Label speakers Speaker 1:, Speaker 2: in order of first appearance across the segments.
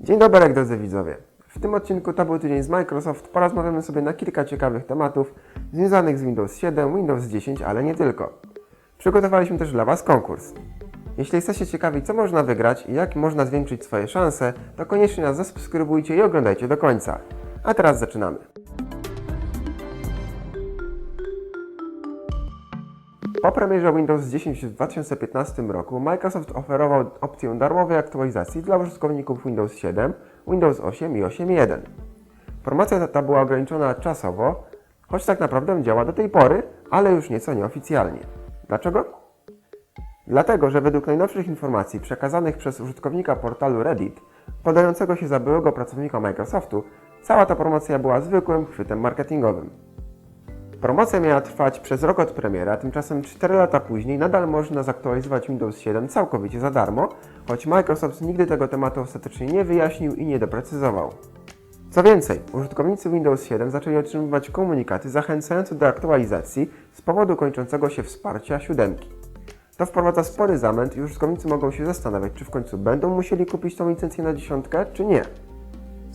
Speaker 1: Dzień dobry, drodzy widzowie. W tym odcinku to był tydzień z Microsoft. Porozmawiamy sobie na kilka ciekawych tematów związanych z Windows 7, Windows 10, ale nie tylko. Przygotowaliśmy też dla Was konkurs. Jeśli jesteście ciekawi, co można wygrać i jak można zwiększyć swoje szanse, to koniecznie nas zasubskrybujcie i oglądajcie do końca. A teraz zaczynamy. Po premierze Windows 10 w 2015 roku Microsoft oferował opcję darmowej aktualizacji dla użytkowników Windows 7, Windows 8 i 8.1. Promocja ta była ograniczona czasowo, choć tak naprawdę działa do tej pory, ale już nieco nieoficjalnie. Dlaczego? Dlatego, że według najnowszych informacji przekazanych przez użytkownika portalu Reddit, podającego się za byłego pracownika Microsoftu, cała ta promocja była zwykłym chwytem marketingowym. Promocja miała trwać przez rok od premiery, a tymczasem 4 lata później nadal można zaktualizować Windows 7 całkowicie za darmo, choć Microsoft nigdy tego tematu ostatecznie nie wyjaśnił i nie doprecyzował. Co więcej, użytkownicy Windows 7 zaczęli otrzymywać komunikaty zachęcające do aktualizacji z powodu kończącego się wsparcia siódemki. To wprowadza spory zamęt i użytkownicy mogą się zastanawiać, czy w końcu będą musieli kupić tą licencję na dziesiątkę, czy nie.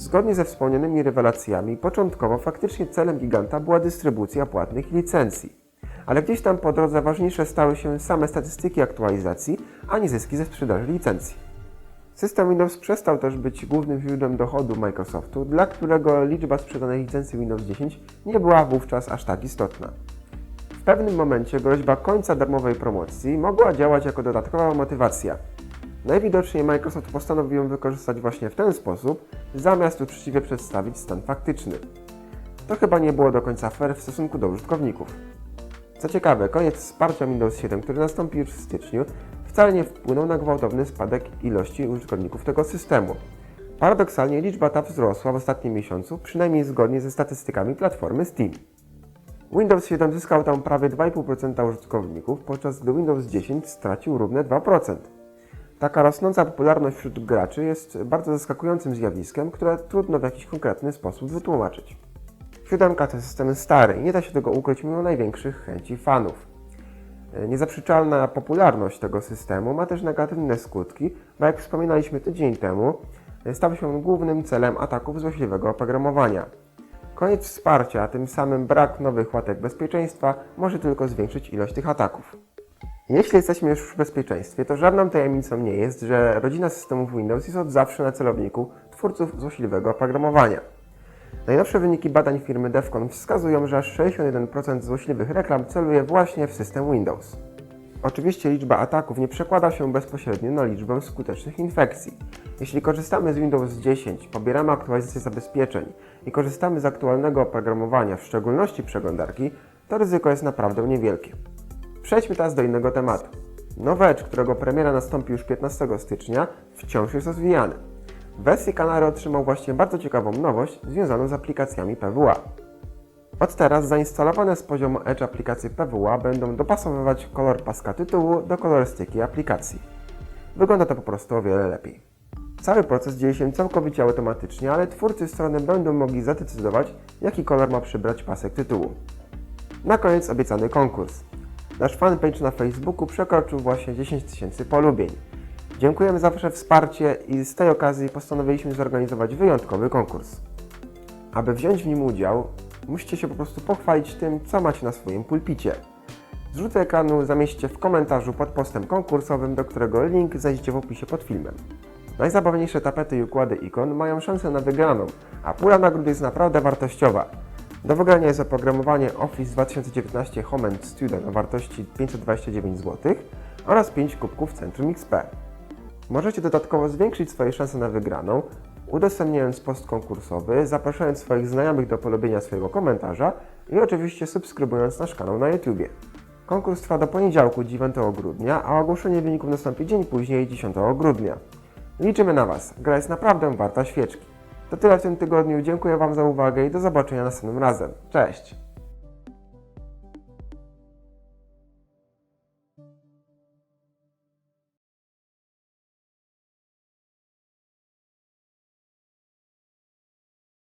Speaker 1: Zgodnie ze wspomnianymi rewelacjami, początkowo faktycznie celem giganta była dystrybucja płatnych licencji. Ale gdzieś tam po drodze ważniejsze stały się same statystyki aktualizacji, a nie zyski ze sprzedaży licencji. System Windows przestał też być głównym źródłem dochodu Microsoftu, dla którego liczba sprzedanych licencji Windows 10 nie była wówczas aż tak istotna. W pewnym momencie groźba końca darmowej promocji mogła działać jako dodatkowa motywacja. Najwidoczniej Microsoft postanowił ją wykorzystać właśnie w ten sposób, zamiast uczciwie przedstawić stan faktyczny. To chyba nie było do końca fair w stosunku do użytkowników. Co ciekawe, koniec wsparcia Windows 7, który nastąpił już w styczniu, wcale nie wpłynął na gwałtowny spadek ilości użytkowników tego systemu. Paradoksalnie liczba ta wzrosła w ostatnim miesiącu, przynajmniej zgodnie ze statystykami platformy Steam. Windows 7 zyskał tam prawie 2,5% użytkowników, podczas gdy Windows 10 stracił równe 2%. Taka rosnąca popularność wśród graczy jest bardzo zaskakującym zjawiskiem, które trudno w jakiś konkretny sposób wytłumaczyć. Siódemka to system stary i nie da się tego ukryć mimo największych chęci fanów. Niezaprzeczalna popularność tego systemu ma też negatywne skutki, bo jak wspominaliśmy tydzień temu, stał się on głównym celem ataków złośliwego oprogramowania. Koniec wsparcia, a tym samym brak nowych łatek bezpieczeństwa może tylko zwiększyć ilość tych ataków. Jeśli jesteśmy już w bezpieczeństwie, to żadną tajemnicą nie jest, że rodzina systemów Windows jest od zawsze na celowniku twórców złośliwego oprogramowania. Najnowsze wyniki badań firmy Defcon wskazują, że aż 61% złośliwych reklam celuje właśnie w system Windows. Oczywiście liczba ataków nie przekłada się bezpośrednio na liczbę skutecznych infekcji. Jeśli korzystamy z Windows 10, pobieramy aktualizację zabezpieczeń i korzystamy z aktualnego oprogramowania, w szczególności przeglądarki, to ryzyko jest naprawdę niewielkie. Przejdźmy teraz do innego tematu. Nowy Edge, którego premiera nastąpi już 15 stycznia, wciąż jest rozwijany. W wersji Canary otrzymał właśnie bardzo ciekawą nowość związaną z aplikacjami PWA. Od teraz zainstalowane z poziomu Edge aplikacje PWA będą dopasowywać kolor paska tytułu do kolorystyki aplikacji. Wygląda to po prostu o wiele lepiej. Cały proces dzieje się całkowicie automatycznie, ale twórcy strony będą mogli zadecydować, jaki kolor ma przybrać pasek tytułu. Na koniec obiecany konkurs. Nasz fanpage na Facebooku przekroczył właśnie 10 tysięcy polubień. Dziękujemy za Wasze wsparcie i z tej okazji postanowiliśmy zorganizować wyjątkowy konkurs. Aby wziąć w nim udział, musicie się po prostu pochwalić tym, co macie na swoim pulpicie. Zrzut ekranu zamieśćcie w komentarzu pod postem konkursowym, do którego link znajdziecie w opisie pod filmem. Najzabawniejsze tapety i układy ikon mają szansę na wygraną, a pula nagród jest naprawdę wartościowa. Do wygrania jest oprogramowanie Office 2019 Home and Student o wartości 529 zł oraz 5 kubków Centrum XP. Możecie dodatkowo zwiększyć swoje szanse na wygraną, udostępniając post konkursowy, zapraszając swoich znajomych do polubienia swojego komentarza i oczywiście subskrybując nasz kanał na YouTube. Konkurs trwa do poniedziałku 9 grudnia, a ogłoszenie wyników nastąpi dzień później 10 grudnia. Liczymy na Was, gra jest naprawdę warta świeczki. To tyle w tym tygodniu. Dziękuję Wam za uwagę i do zobaczenia następnym razem. Cześć!